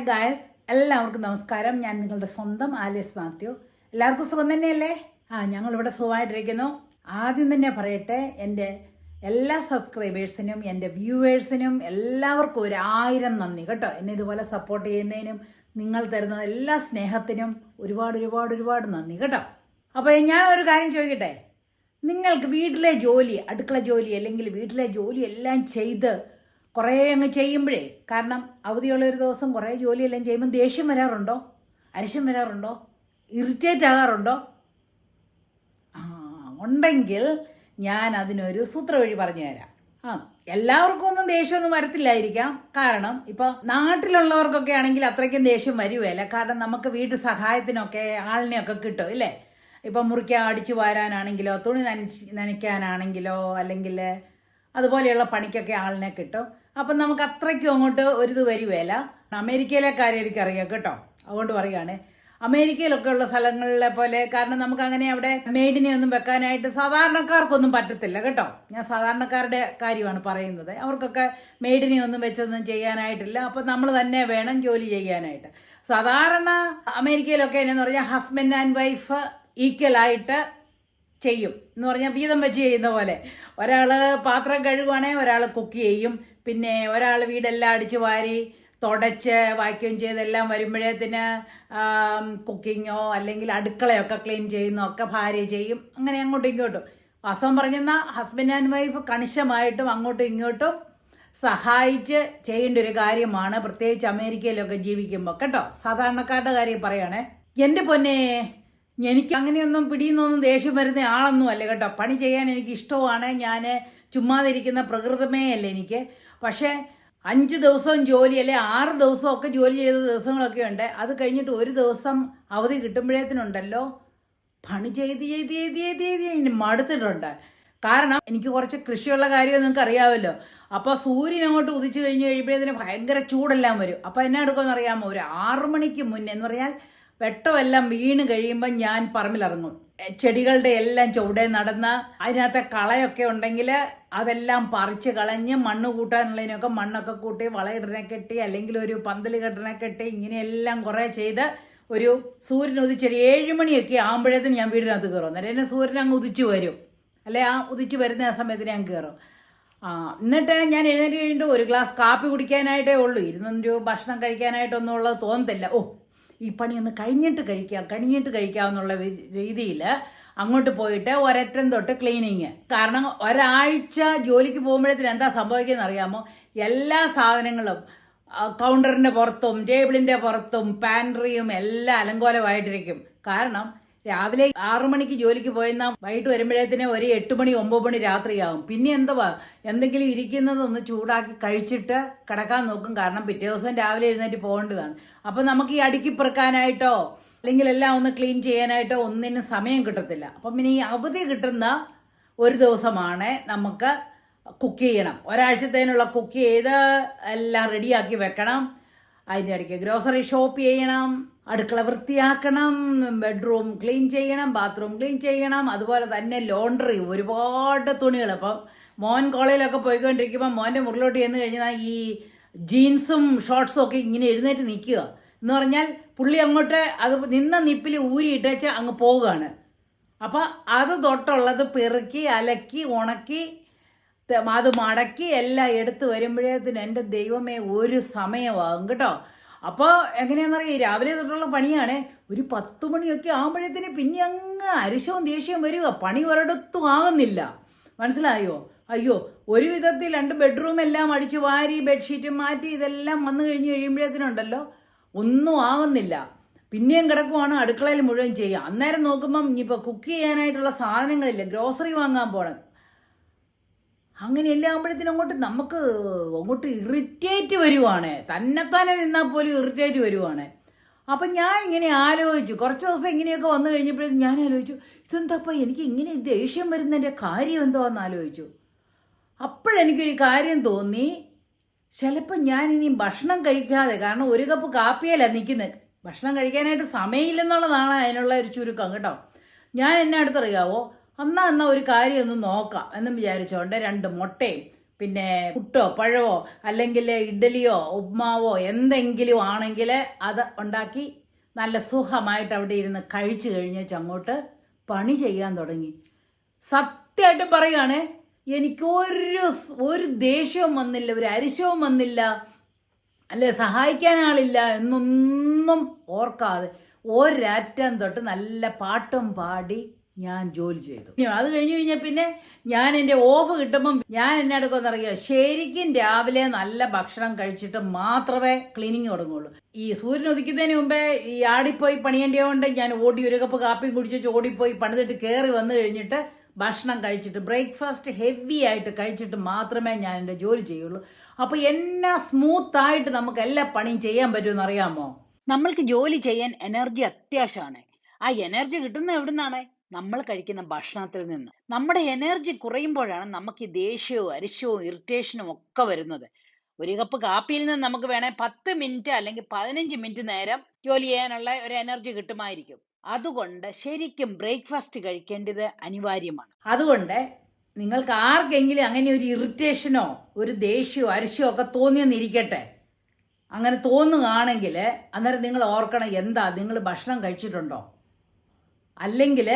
Hi guys എല്ലാവർക്കും നമസ്കാരം. ഞാൻ നിങ്ങളുടെ സ്വന്തം ആലിയസ് മാത്യു. എല്ലാവർക്കും സുഖം തന്നെയല്ലേ? ആ ഞങ്ങളിവിടെ സുഖമായിട്ടിരിക്കുന്നു. ആദ്യം തന്നെ പറയട്ടെ എന്റെ എല്ലാ സബ്സ്ക്രൈബേഴ്സിനും എന്റെ വ്യൂവേഴ്സിനും എല്ലാവർക്കും ഒരു ആയിരം നന്ദി കേട്ടോ. എന്നെ ഇതുപോലെ സപ്പോർട്ട് ചെയ്യുന്നതിനും നിങ്ങൾ തരുന്ന എല്ലാ സ്നേഹത്തിനും ഒരുപാട് ഒരുപാട് ഒരുപാട് നന്ദി കേട്ടോ. അപ്പോൾ ഞാൻ ഒരു കാര്യം ചോദിക്കട്ടെ? നിങ്ങൾക്ക് വീട്ടിലെ ജോലി അടുക്കള ജോലി അല്ലെങ്കിൽ വീട്ടിലെ ജോലി എല്ലാം ചെയ്ത് കുറേ അങ്ങ് ചെയ്യുമ്പോഴേ കാരണം അവധിയുള്ള ഒരു ദിവസം കുറേ ജോലിയെല്ലാം ചെയ്യുമ്പോൾ ദേഷ്യം വരാറുണ്ടോ? അരിശം വരാറുണ്ടോ? ഇറിറ്റേറ്റ് ആകാറുണ്ടോ? ആ ഉണ്ടെങ്കിൽ ഞാൻ അതിനൊരു സൂത്ര വഴി പറഞ്ഞു തരാം. ആ എല്ലാവർക്കും ഒന്നും ദേഷ്യമൊന്നും വരത്തില്ലായിരിക്കാം. കാരണം ഇപ്പൊ നാട്ടിലുള്ളവർക്കൊക്കെ ആണെങ്കിൽ അത്രയ്ക്കും ദേഷ്യം വരുകയല്ല കാരണം നമുക്ക് വീട്ടു സഹായത്തിനൊക്കെ ആളിനെയൊക്കെ കിട്ടും ഇല്ലേ? ഇപ്പം മുറിക്കാൻ അടിച്ചു വാരാനാണെങ്കിലോ തുണി നനച്ച് നനയ്ക്കാനാണെങ്കിലോ അല്ലെങ്കിൽ അതുപോലെയുള്ള പണിക്കൊക്കെ ആളിനെ കിട്ടും. അപ്പം നമുക്ക് അത്രയ്ക്കും അങ്ങോട്ട് ഒരു ഇത് വരുവേല അമേരിക്കയിലെ കാര്യം എനിക്കറിയാം കേട്ടോ. അതുകൊണ്ട് പറയുകയാണ്. അമേരിക്കയിലൊക്കെ ഉള്ള സ്ഥലങ്ങളിലെ പോലെ കാരണം നമുക്ക് അങ്ങനെ അവിടെ മെയ്ഡിനെ ഒന്നും വെക്കാനായിട്ട് സാധാരണക്കാർക്കൊന്നും പറ്റത്തില്ല കേട്ടോ. ഞാൻ സാധാരണക്കാരുടെ കാര്യമാണ് പറയുന്നത്. അവർക്കൊക്കെ മെയ്ഡിനെ ഒന്നും വെച്ചൊന്നും ചെയ്യാനായിട്ടില്ല. അപ്പം നമ്മൾ തന്നെ വേണം ജോലി ചെയ്യാനായിട്ട്. സാധാരണ അമേരിക്കയിലൊക്കെ എന്നു പറഞ്ഞാൽ ഹസ്ബൻഡ് ആൻഡ് വൈഫ് ഈക്വൽ ആയിട്ട് ചെയ്യും. എന്ന് പറഞ്ഞാൽ വീതം വെച്ച് ചെയ്യുന്ന പോലെ. ഒരാൾ പാത്രം കഴുകുവാണെങ്കിൽ ഒരാൾ കുക്ക് ചെയ്യും. പിന്നെ ഒരാൾ വീടെല്ലാം അടിച്ചു വാരി തുടച്ച് വാക്യൂം ചെയ്തെല്ലാം വരുമ്പോഴേത്തിന് കുക്കിങ്ങോ അല്ലെങ്കിൽ അടുക്കളയൊക്കെ ക്ലീൻ ചെയ്യുന്നോ ഒക്കെ ഭാര്യ ചെയ്യും. അങ്ങനെ അങ്ങോട്ടും ഇങ്ങോട്ടും. അസം പറഞ്ഞെന്ന ഹസ്ബൻഡ് ആൻഡ് വൈഫ് കണിശമായിട്ടും അങ്ങോട്ടും ഇങ്ങോട്ടും സഹായിച്ച് ചെയ്യേണ്ട ഒരു കാര്യമാണ് പ്രത്യേകിച്ച് അമേരിക്കയിലൊക്കെ ജീവിക്കുമ്പോൾ കേട്ടോ സാധാരണക്കാരുടെ കാര്യം പറയുകയാണേ എന്റെ പൊന്നെ എനിക്ക് അങ്ങനെയൊന്നും പിടിയുന്നൊന്നും ദേഷ്യം വരുന്ന ആളൊന്നും അല്ല കേട്ടോ. പണി ചെയ്യാൻ എനിക്ക് ഇഷ്ടമാണ് ഞാൻ ചുമ്മാതിരിക്കുന്ന പ്രകൃതമേ അല്ല എനിക്ക്. പക്ഷേ അഞ്ച് ദിവസവും ജോലി അല്ലെ ആറ് ദിവസവും ഒക്കെ ജോലി ചെയ്ത ദിവസങ്ങളൊക്കെ ഉണ്ട്. അത് കഴിഞ്ഞിട്ട് ഒരു ദിവസം അവധി കിട്ടുമ്പോഴേത്തിനുണ്ടല്ലോ. പണി ചെയ്ത് ചെയ്ത് ചെയ്ത് ചെയ്ത് ചെയ്ത് ഇനി മടുത്തിട്ടുണ്ട്. കാരണം എനിക്ക് കുറച്ച് കൃഷിയുള്ള കാര്യം നിങ്ങൾക്ക് അറിയാമല്ലോ. അപ്പോൾ സൂര്യൻ അങ്ങോട്ട് ഉദിച്ചു കഴിഞ്ഞ് കഴിയുമ്പോഴേ ഭയങ്കര ചൂടെല്ലാം വരും. അപ്പോൾ എന്നാ എടുക്കുമെന്ന് അറിയാമോ? ഒരു ആറു മണിക്ക് മുന്നേ എന്ന് പറഞ്ഞാൽ വെട്ടമെല്ലാം വീണ് കഴിയുമ്പോൾ ഞാൻ പറമ്പിലിറങ്ങും. ചെടികളുടെ എല്ലാം ചുവടെ നടന്ന് അതിനകത്തെ കളയൊക്കെ ഉണ്ടെങ്കിൽ അതെല്ലാം പറിച്ച് കളഞ്ഞ് മണ്ണ് കൂട്ടാനുള്ളതിനൊക്കെ മണ്ണൊക്കെ കൂട്ടി വളയിടനെ കെട്ടി അല്ലെങ്കിൽ ഒരു പന്തൽ കെട്ടനെ കെട്ടി ഇങ്ങനെയെല്ലാം കുറേ ചെയ്ത് ഒരു സൂര്യൻ ഉദിച്ചൊരു ഏഴ് മണിയൊക്കെ ആകുമ്പോഴേക്കും ഞാൻ വീടിനകത്ത് കയറും. അന്നേരം എന്നെ സൂര്യൻ അങ്ങ് ഉദിച്ചു വരും. അല്ലെ ആ ഉദിച്ചു വരുന്ന ആ സമയത്ത് ഞാൻ കയറും. ആ എന്നിട്ട് ഞാൻ എഴുന്നേറ്റ് കഴിഞ്ഞിട്ട് ഒരു ഗ്ലാസ് കാപ്പി കുടിക്കാനായിട്ടേ ഉള്ളൂ. ഇരുന്നൊരു ഭക്ഷണം കഴിക്കാനായിട്ടൊന്നും ഉള്ളത് തോന്നത്തില്ല. ഓ ഈ പണിയൊന്ന് കഴിഞ്ഞിട്ട് കഴിക്കാം കഴിഞ്ഞിട്ട് കഴിക്കാമെന്നുള്ള രീതിയിൽ അങ്ങോട്ട് പോയിട്ട് ഒരറ്റം തൊട്ട് ക്ലീനിങ്. കാരണം ഒരാഴ്ച ജോലിക്ക് പോകുമ്പോഴത്തേന് എന്താ സംഭവിക്കുന്നത് അറിയാമോ? എല്ലാ സാധനങ്ങളും കൗണ്ടറിന്റെ പുറത്തും ടേബിളിന്റെ പുറത്തും പാൻട്രിയും എല്ലാം അലങ്കോലമായിട്ടിരിക്കും. കാരണം രാവിലെ ആറു മണിക്ക് ജോലിക്ക് പോയെന്ന വൈകിട്ട് വരുമ്പോഴത്തേനെ ഒരു എട്ട് മണി ഒമ്പത് മണി രാത്രിയാവും. പിന്നെ എന്തുവാ? എന്തെങ്കിലും ഇരിക്കുന്നതൊന്ന് ചൂടാക്കി കഴിച്ചിട്ട് കിടക്കാൻ നോക്കും. കാരണം പിറ്റേ ദിവസം രാവിലെ എഴുന്നേറ്റ് പോകേണ്ടതാണ്. അപ്പം നമുക്ക് ഈ അടുക്കി പെറുക്കാനായിട്ടോ അല്ലെങ്കിൽ എല്ലാം ഒന്ന് ക്ലീൻ ചെയ്യാനായിട്ടോ ഒന്നിനും സമയം കിട്ടത്തില്ല. അപ്പം പിന്നെ ഈ അവധി കിട്ടുന്ന ഒരു ദിവസമാണ് നമുക്ക് കുക്ക് ചെയ്യണം. ഒരാഴ്ചത്തേനുള്ള കുക്ക് ചെയ്ത് എല്ലാം റെഡിയാക്കി വെക്കണം. അതിന്റെ ഇടയ്ക്ക് ഗ്രോസറി ഷോപ്പ് ചെയ്യണം. അടുക്കള വൃത്തിയാക്കണം ബെഡ്റൂം ക്ലീൻ ചെയ്യണം ബാത്റൂം ക്ലീൻ ചെയ്യണം അതുപോലെ തന്നെ ലോണ്ടറി ഒരുപാട് തുണികൾ. അപ്പം മോൻ കോളേജിലൊക്കെ പോയിക്കൊണ്ടിരിക്കുമ്പോൾ മോന്റെ മുറിലോട്ട് ചെന്ന് കഴിഞ്ഞാൽ ഈ ജീൻസും ഷോർട്സും ഒക്കെ ഇങ്ങനെ എഴുന്നേറ്റ് നിൽക്കുക. എന്ന് പറഞ്ഞാൽ പുള്ളി അങ്ങോട്ട് അത് നിന്ന നിപ്പിൽ ഊരിയിട്ടേച്ച് അങ്ങ് പോവുകയാണ്. അപ്പം അത് തൊട്ടുള്ളത് പെറുക്കി അലക്കി ഉണക്കി അത് മടക്കി എല്ലാം എടുത്ത് വരുമ്പോഴേത്തിന് എന്റെ ദൈവമേ ഒരു സമയമാകും കേട്ടോ. അപ്പോൾ എങ്ങനെയാണെന്നറിയാം രാവിലെ തൊട്ടുള്ള പണിയാണ്. ഒരു പത്ത് മണിയൊക്കെ ആകുമ്പോഴത്തേന് പിന്നെ അങ്ങ് അരിശവും ദേഷ്യവും വരിക. പണി ഒരിടത്തും ആകുന്നില്ല. മനസ്സിലായോ? അയ്യോ ഒരു വിധത്തിൽ രണ്ട് ബെഡ്റൂം എല്ലാം അടിച്ച് വാരി ബെഡ്ഷീറ്റ് മാറ്റി ഇതെല്ലാം വന്നു കഴിഞ്ഞ് കഴിയുമ്പോഴത്തേനുണ്ടല്ലോ? ഒന്നും ആകുന്നില്ല. പിന്നെയും കിടക്കുവാണ് അടുക്കളയിൽ മുഴുവൻ ചെയ്യുക. അന്നേരം നോക്കുമ്പം ഇനിയിപ്പോൾ കുക്ക് ചെയ്യാനായിട്ടുള്ള സാധനങ്ങളില്ല. ഗ്രോസറി വാങ്ങാൻ പോകണം അങ്ങനെ എല്ലാം ആകുമ്പോഴത്തേനും അങ്ങോട്ട് നമുക്ക് അങ്ങോട്ട് ഇറിറ്റേറ്റ് വരുവാണ്. തന്നെത്താനെ നിന്നാൽ പോലും ഇറിറ്റേറ്റ് വരുവാണ്. അപ്പം ഞാൻ ഇങ്ങനെ ആലോചിച്ചു. കുറച്ച് ദിവസം ഇങ്ങനെയൊക്കെ വന്നു കഴിഞ്ഞപ്പോഴും ഞാൻ ആലോചിച്ചു ഇതെന്താപ്പം? എനിക്ക് ഇങ്ങനെ ദേഷ്യം വരുന്നതിന്റെ കാര്യം എന്തോന്ന് ആലോചിച്ചു. അപ്പോഴെനിക്കൊരു കാര്യം തോന്നി. ചിലപ്പോൾ ഞാൻ ഇനി ഭക്ഷണം കഴിക്കാതെ കാരണം ഒരു കപ്പ് കാപ്പിയല്ല നിൽക്കുന്നത്. ഭക്ഷണം കഴിക്കാനായിട്ട് സമയമില്ലെന്നുള്ളതാണ് അതിനുള്ള ഒരു ചുരുക്കം കേട്ടോ. ഞാൻ എന്നെ അടുത്തറിയാവോ എന്നാ എന്നാ ഒരു കാര്യം ഒന്ന് നോക്കാം എന്നും വിചാരിച്ചോണ്ട് രണ്ട് മുട്ടയും പിന്നെ പുട്ടോ പഴമോ അല്ലെങ്കിൽ ഇഡ്ഡലിയോ ഉപ്മാവോ എന്തെങ്കിലും ആണെങ്കിൽ അത് ഉണ്ടാക്കി നല്ല സുഖമായിട്ട് അവിടെ ഇരുന്ന് കഴിച്ചു കഴിഞ്ഞേച്ച് അങ്ങോട്ട് പണി ചെയ്യാൻ തുടങ്ങി. സത്യമായിട്ട് പറയുകയാണ് എനിക്ക് ഒരു ഒരു ദേഷ്യവും വന്നില്ല ഒരു അരിശവും വന്നില്ല അല്ലെ സഹായിക്കാൻ ആളില്ല എന്നൊന്നും ഓർക്കാതെ ഒരാറ്റം തൊട്ട് നല്ല പാട്ടും പാടി ഞാൻ ജോലി ചെയ്തു. അത് കഴിഞ്ഞു കഴിഞ്ഞാൽ പിന്നെ ഞാൻ എന്റെ ഓഫ് കിട്ടുമ്പം ഞാൻ എന്നെ എടുക്കുമെന്നറിയോ ശരിക്കും രാവിലെ നല്ല ഭക്ഷണം കഴിച്ചിട്ട് മാത്രമേ ക്ലീനിങ് തുടങ്ങുള്ളൂ. ഈ സൂര്യൻ ഉദിക്കുന്നതിന് മുമ്പേ ഈ ആടിപ്പോയി പണിയേണ്ടതുകൊണ്ട് ഞാൻ ഓടി ഒരു കപ്പ് കാപ്പിയും കുടിച്ച് ഓടിപ്പോയി പണിതിട്ട് കയറി വന്നു കഴിഞ്ഞിട്ട് ഭക്ഷണം കഴിച്ചിട്ട് ബ്രേക്ക്ഫാസ്റ്റ് ഹെവി ആയിട്ട് കഴിച്ചിട്ട് മാത്രമേ ഞാൻ എന്റെ ജോലി ചെയ്യുള്ളൂ. അപ്പോൾ എന്നാ സ്മൂത്ത് ആയിട്ട് നമുക്ക് എല്ലാ പണിയും ചെയ്യാൻ പറ്റുമെന്ന് അറിയാമോ? നമ്മൾക്ക് ജോലി ചെയ്യാൻ എനർജി അത്യാവശ്യമാണ്. ആ എനർജി കിട്ടുന്നത് എവിടുന്നാണ്? നമ്മൾ കഴിക്കുന്ന ഭക്ഷണത്തിൽ നിന്ന്. നമ്മുടെ എനർജി കുറയുമ്പോഴാണ് നമുക്ക് ഈ ദേഷ്യവും അരിശവും ഇറിറ്റേഷനും ഒക്കെ വരുന്നത്. ഒരു കപ്പ് കാപ്പിയിൽ നിന്ന് നമുക്ക് വേണേൽ പത്ത് മിനിറ്റ് അല്ലെങ്കിൽ പതിനഞ്ച് മിനിറ്റ് നേരം ജോലി ചെയ്യാനുള്ള ഒരു എനർജി കിട്ടുമായിരിക്കും. അതുകൊണ്ട് ശരിക്കും ബ്രേക്ക്ഫാസ്റ്റ് കഴിക്കേണ്ടത് അനിവാര്യമാണ്. അതുകൊണ്ട് നിങ്ങൾക്ക് ആർക്കെങ്കിലും അങ്ങനെ ഒരു ഇറിറ്റേഷനോ ഒരു ദേഷ്യമോ അരിശയോ ഒക്കെ തോന്നിയെന്നിരിക്കട്ടെ. അങ്ങനെ തോന്നുകയാണെങ്കിൽ അന്നേരം നിങ്ങൾ ഓർക്കണം എന്താ നിങ്ങൾ ഭക്ഷണം കഴിച്ചിട്ടുണ്ടോ? അല്ലെങ്കിൽ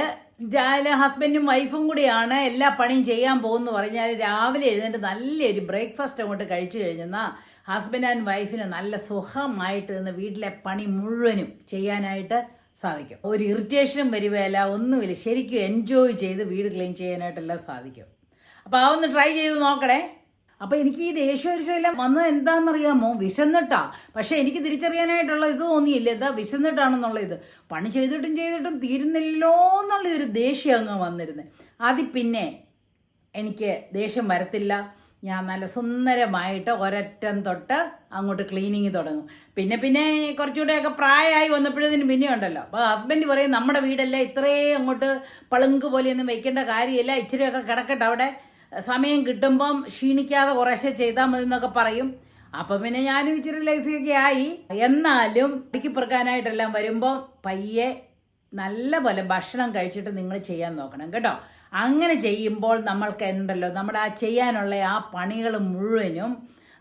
ഹസ്ബൻഡും വൈഫും കൂടിയാണ് എല്ലാ പണിയും ചെയ്യാൻ പോകുന്നു പറഞ്ഞാൽ രാവിലെ എഴുന്നേറ്റ് നല്ലൊരു ബ്രേക്ക്ഫാസ്റ്റ് അങ്ങോട്ട് കഴിച്ചു കഴിഞ്ഞെന്നാൽ ഹസ്ബൻഡ് ആൻഡ് വൈഫിന് നല്ല സുഖമായിട്ട് നിന്ന് വീട്ടിലെ പണി മുഴുവനും ചെയ്യാനായിട്ട് സാധിക്കും. ഒരു ഇറിറ്റേഷനും വരുവേല ഒന്നുമില്ല. ശരിക്കും എൻജോയ് ചെയ്ത് വീട് ക്ലീൻ ചെയ്യാനായിട്ടെല്ലാം സാധിക്കും. അപ്പോൾ ആ ഒന്ന് ട്രൈ ചെയ്ത് നോക്കണേ. അപ്പോൾ എനിക്ക് ഈ ദേഷ്യമരിശമെല്ലാം വന്നത് എന്താണെന്നറിയാമോ? വിശന്നിട്ടാ. പക്ഷെ എനിക്ക് തിരിച്ചറിയാനായിട്ടുള്ള ഇത് തോന്നിയില്ല. എന്താ വിശന്നിട്ടാണെന്നുള്ള ഇത് പണി ചെയ്തിട്ടും ചെയ്തിട്ടും തീരുന്നില്ലോ എന്നുള്ള ഒരു ദേഷ്യം അങ്ങ് വന്നിരുന്നത് അതിൽ പിന്നെ എനിക്ക് ദേഷ്യം വരത്തില്ല. ഞാൻ നല്ല സുന്ദരമായിട്ട് ഒരറ്റം തൊട്ട് അങ്ങോട്ട് ക്ലീനിങ് തുടങ്ങും. പിന്നെ പിന്നെ കുറച്ചുകൂടെയൊക്കെ പ്രായമായി വന്നപ്പോഴതിന് പിന്നെ ഉണ്ടല്ലോ. അപ്പോൾ ഹസ്ബൻഡ് പറയും നമ്മുടെ വീടല്ലേ ഇത്രയും അങ്ങോട്ട് പളുങ്ക് പോലെയൊന്നും വെക്കേണ്ട കാര്യമില്ല. ഇച്ചിരിയൊക്കെ കിടക്കട്ടെ അവിടെ. സമയം കിട്ടുമ്പം ക്ഷീണിക്കാതെ കുറേശ്ശെ ചെയ്താൽ മതി എന്നൊക്കെ പറയും. അപ്പം പിന്നെ ഞാനും ഇച്ചിരി ലേസിയൊക്കെ ആയി. എന്നാലും ഇടുക്കി പെറുക്കാനായിട്ടെല്ലാം വരുമ്പോൾ പയ്യെ നല്ല പോലെ ഭക്ഷണം കഴിച്ചിട്ട് നിങ്ങൾ ചെയ്യാൻ നോക്കണം കേട്ടോ. അങ്ങനെ ചെയ്യുമ്പോൾ നമ്മൾക്ക് ഉണ്ടല്ലോ നമ്മുടെ ആ ചെയ്യാനുള്ള ആ പണികൾ മുഴുവനും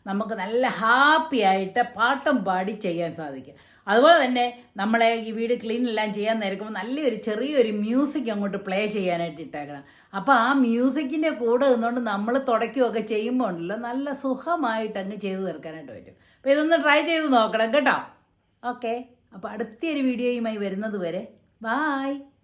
നമുക്ക് നല്ല ഹാപ്പി ആയിട്ട് പാട്ടും പാടി ചെയ്യാൻ സാധിക്കും. അതുപോലെ തന്നെ നമ്മളെ ഈ വീട് ക്ലീൻ എല്ലാം ചെയ്യാൻ നേരിക്കുമ്പോൾ നല്ലൊരു ചെറിയൊരു മ്യൂസിക് അങ്ങോട്ട് പ്ലേ ചെയ്യാനായിട്ട് ഇട്ടേക്കണം. അപ്പോൾ ആ മ്യൂസിക്കിന്റെ കൂടെ നിന്നുകൊണ്ട് നമ്മൾ തുടയ്ക്കുകയൊക്കെ ചെയ്യുമ്പോൾ ഉണ്ടല്ലോ നല്ല സുഖമായിട്ട് അങ്ങ് ചെയ്തു തീർക്കാനായിട്ട് പറ്റും. അപ്പോൾ ഇതൊന്ന് ട്രൈ ചെയ്ത് നോക്കണം കേട്ടോ. ഓക്കെ അപ്പോൾ അടുത്തൊരു വീഡിയോയുമായി വരുന്നത് വരെ ബായ്